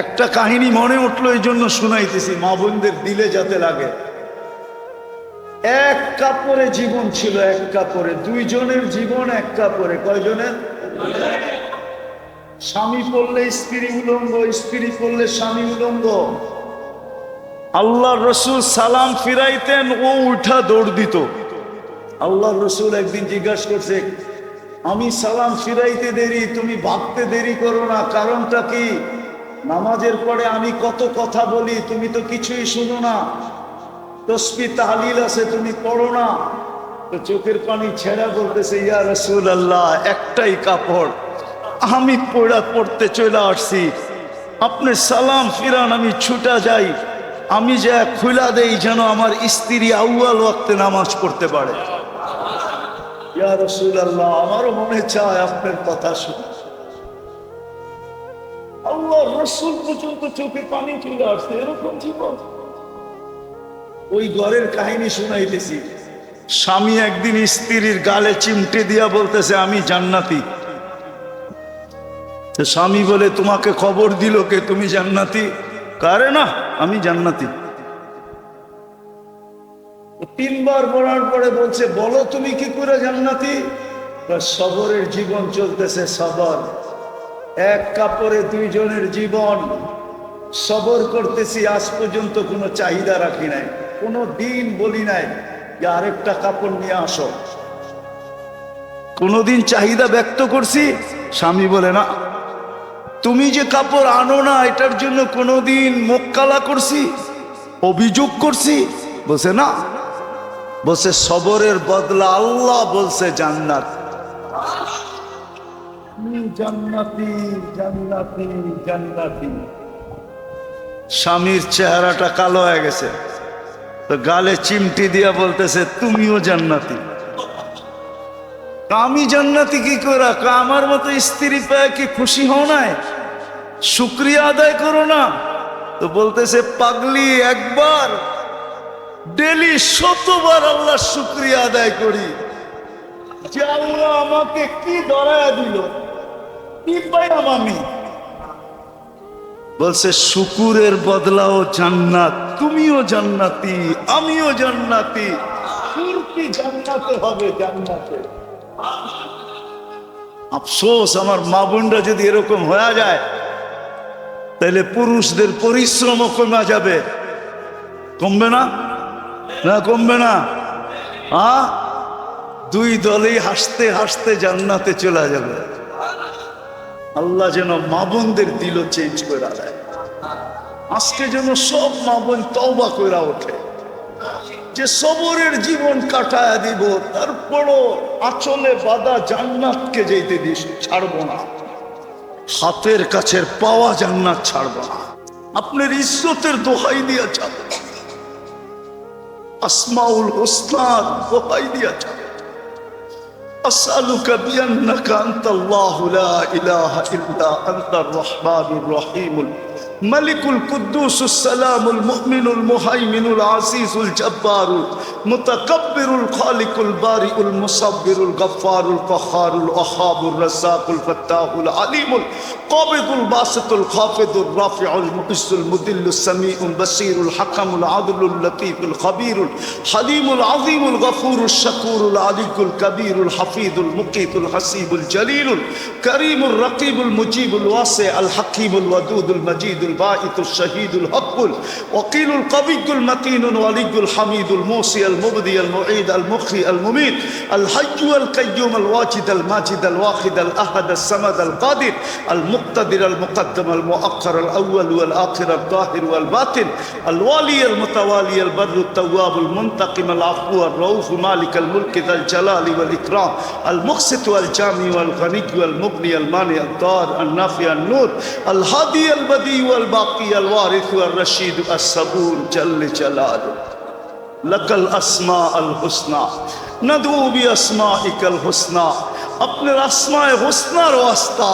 একটা কাহিনী মনে উঠল, এই জন্য শুনাইতেছি, মা বোনদের দিলে যাতে লাগে। এক কাপড়ে জীবন ছিল, এক কাপড়ে, দুইজনের জীবন এক কাপড়ে, কয়জনের? স্বামী পড়লে স্ত্রী উলঙ্গ, স্ত্রী পড়লে স্বামী উলঙ্গ। আল্লাহ রসুল সালাম ফিরাইতেন, ও উঠা দৌড় দিত। আল্লাহ রসুল একদিন জিজ্ঞাসা করছে, আমি সালাম ফিরাইতে দেরি, তুমি ভাবতে দেরি করো না, কারণটা কি? নামাজের পরে আমি কত কথা বলি, তুমি তো কিছুই শুনো না। তসবি তাহলিল আছে, তুমি পড়ো না। তো চোখের পানি ছেড়া বলতেছে, ইয়া রসুল আল্লাহ একটাই কাপড়, আমি পড়া, পড়তে চলে আসছি। আপনি সালাম ফিরান, আমি ছুটা যাই। আমি যা খুলা দেই যেন আমার স্ত্রী আউয়াল ওয়াক্তে নামাজ পড়তে পারে। ইয়া রসুল আল্লাহ আমারও মনে চায় আপনার কথা শুনে। রসুল পর্যন্ত চোখে পানি চলে আসছে, এরকম জীবন। ওই ঘরের কাহিনী শুনাইতেছি। স্বামী একদিন স্ত্রীর গালে চিমটে দিয়া বলতেছে, আমি জান্নাতি। স্বামী বলে, তোমাকে খবর দিল কে? তুমি জান্নাতি? কারে না, আমি জান্নাতি। তিনবার বলার পরে বলছে, বলো তুমি কি করে জান্নাতি? সবরের জীবন চলতেছে সবর। এক কাপড়ে দুইজনের জীবন। সবর করতেছি, আজ পর্যন্ত কোনো চাহিদা রাখি নাই, কোনো দিন বলি নাই যে আরেকটা কাপড় নিয়ে আসো। কোনোদিন চাহিদা ব্যক্ত করছি, স্বামী বলে, না, তুমি যে কাপড় আনো না, এটার জন্য কোনোদিন মোক্কালা করছি, অভিযোগ করছি। বলছে, না। বলছে, সবরের বদলা আল্লাহ বলছে জান্নাত। স্বামীর চেহারাটা কালো হয়ে গেছে। তো গালে চিমটি দিয়া বলতেছে, তুমিও জান্নাতি। আমি জান্নাতি কি করে আমার মতো স্ত্রী পেয়ে কি খুশি হও নাই? শুক্রিয়া আদায় করো না। তো বলতেছে, পাগলি, একবার, ডেলি শতবার আল্লাহ শুক্রিয়া আদায় করি। যে আল্লাহ আমাকে কি ধরায়া দিল? বলছে, শুকুরের বদলাও জান্নাত, তুমিও জান্নাতি, আমিও জান্নাতি। জান্নাতে হবে জান্নাতে। আফসোস, আমার মা বোনরা যদি এরকম হয়ে যায়, তাহলে পুরুষদের পরিশ্রমও কমে যাবে। কমবে না? না, কমবে না। দুই দলেই হাসতে হাসতে জান্নাতে চলে যাবে। আল্লাহ যেন মা বোনদের দিল চেঞ্জ করে দেয়। আজকে যেন সব মা বোন তওবা করে ওঠে। যে সবরের জীবন কাটায় দিব, তারপরও আচলে বাদা জান্নাতকে যেতে দিস, ছাড়বো না। হাতের কাছের পাওয়া জান্নাত ছাড়বো না। আপনার ইজ্জতের দোহাই দিয়া যাব আসমাউল হোসনার দোহাই দিয়া যাব أسألك بأنك أنت الله لا إله إلا أنت الرحمن الرحيم. الملك القدوس السلام المؤمن المهيمن العزيز الجبار المتكبر الخالق البارئ المصبر الغفار القهار الوهاب الرزاق الفتاح العليم القابض الباسط الخافض الرافع المعز المذل السميع البصير الحكم العدل اللطيف الخبير الحليم العظيم الغفور الشكور العلي الكبير الحفيظ المقيت الحسيب الجليل الكريم الرقيب المجيب الواسع الحكيم الودود المجيد الباعث الشهيد الحق الوكيل القوي المتين الولي الحميد الموصي المبدي المعيد المخي المميت الحي القيوم الواجد الماجد الواحد الأحد الصمد القادر المقتدر المقدم المؤخر الأول والآخر الظاهر والباطن الوالي المتوالي البر التواب المنتقم العفو الرؤوف مالك الملك ذا الجلال والإكرام المقسط والجامع والغني والمغني المانع الضار النافع النور الهادي البديع والباقي الوارث والرشيد الصبور جل جلاله لك الأسماء الحسنى ندعو بأسمائك الحسنى আপনার আসমায় হোসনার ওয়াস্তা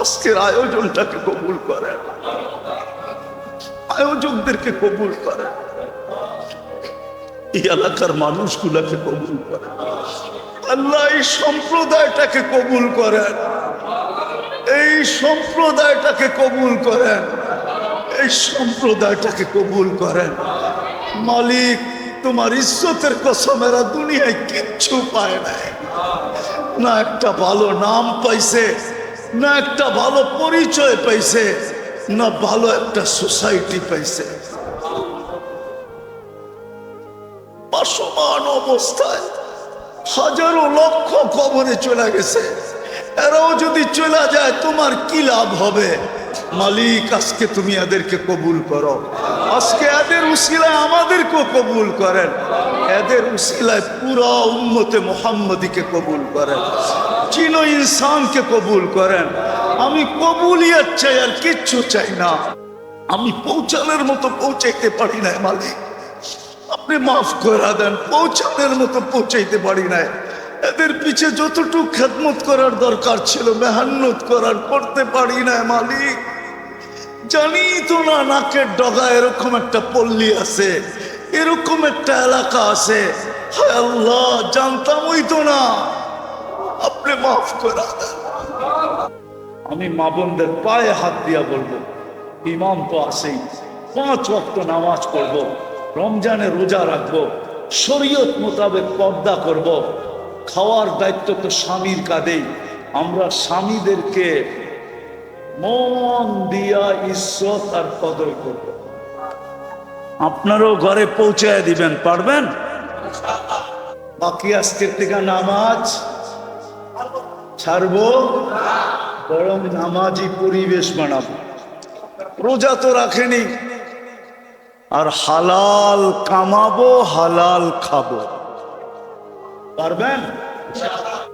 আজকের আয়োজনটাকে কবুল করেন আয়োজকদেরকে কবুল করেন এই এলাকার মানুষগুলাকে কবুল করেন আল্লাহ এই সম্প্রদায়টাকে কবুল করেন এই সম্প্রদায়টাকে কবুল করেন। এই সম্প্রদায়টাকে কবুল করেন। মালিক, তোমার ইজ্জতের কসমেরা দুনিয়ায় কিচ্ছু পায় নাই না একটা ভালো নাম পাইছে, না একটা ভালো পরিচয় পাইছে, না ভালো একটা সোসাইটি পাইছে। অবস্থায় হাজারো লক্ষ কবরে চলে গেছে। এরাও যদি চলে যায়, তোমার কি লাভ হবে? মালিক, আজকে তুমি এদেরকে কবুল করো। আজকে এদের উসিলায় আমাদেরকেও কবুল করেন। এদের উসিলায় পুরা উম্মতে মোহাম্মদীকে কবুল করেন। চিনো ইনসানকে কবুল করেন। আমি কবুলিয়াত চাই আর কিচ্ছু চাই না। আমি পৌঁছানোর মতো পৌঁছাইতে পারি না মালিক। আপনি মাফ করে দেন, পৌঁছানোর মতো পৌঁছাইতে পারি না এদের পিছে যতটুকু খেদমত করার দরকার ছিল, মেহান্নত করার করতে পারি না মালিক। জানি তো না নাকের ডগা এরকম একটা পল্লী আছে, এরকম একটা এলাকা আছে। হায় আল্লাহ, জানতামই তো না। আপনি মাফ করে আমি মা বোনদের পায়ে হাত দিয়া বলব, ইমাম তো আছেই, পাঁচ ওয়াক্ত নামাজ পড়ব রমজানে রোজা রাখব, শরীয়ত মোতাবেক পর্দা করব খাওয়ার দায়িত্ব তো স্বামীর কাঁধেই। আমরা স্বামীদেরকে মন দিয়া ইজ্জত আর কদর করব। আপনারও ঘরে পৌঁছায় দিবেন, পারবেন? বাকি আজকের থেকে নামাজ ছাড়বো, বরং নামাজি পরিবেশ বানাবো। রোজা তো রাখেনি। আর হালাল কামাবো, হালাল খাব। পারবেন?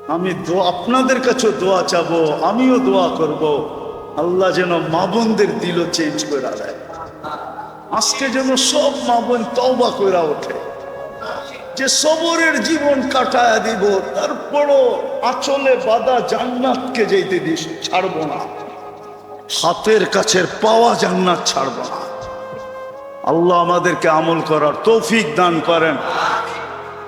আমি আপনাদের কাছে দোয়া চাবো, আমিও দোয়া করব। আল্লাহ যেন মা বোনদের দিল চেঞ্জ করে দেয়। আজকে যেন সব মা বোন তওবা করে ওঠে। যে সবরের জীবন কাটায় দিব, তারপরও আচলে বাদা জান্নাতকে যেতে দিস, ছাড়বো না। হাতের কাছের পাওয়া জান্নাত ছাড়বো না। আল্লাহ আমাদেরকে আমল করার তৌফিক দান করেন।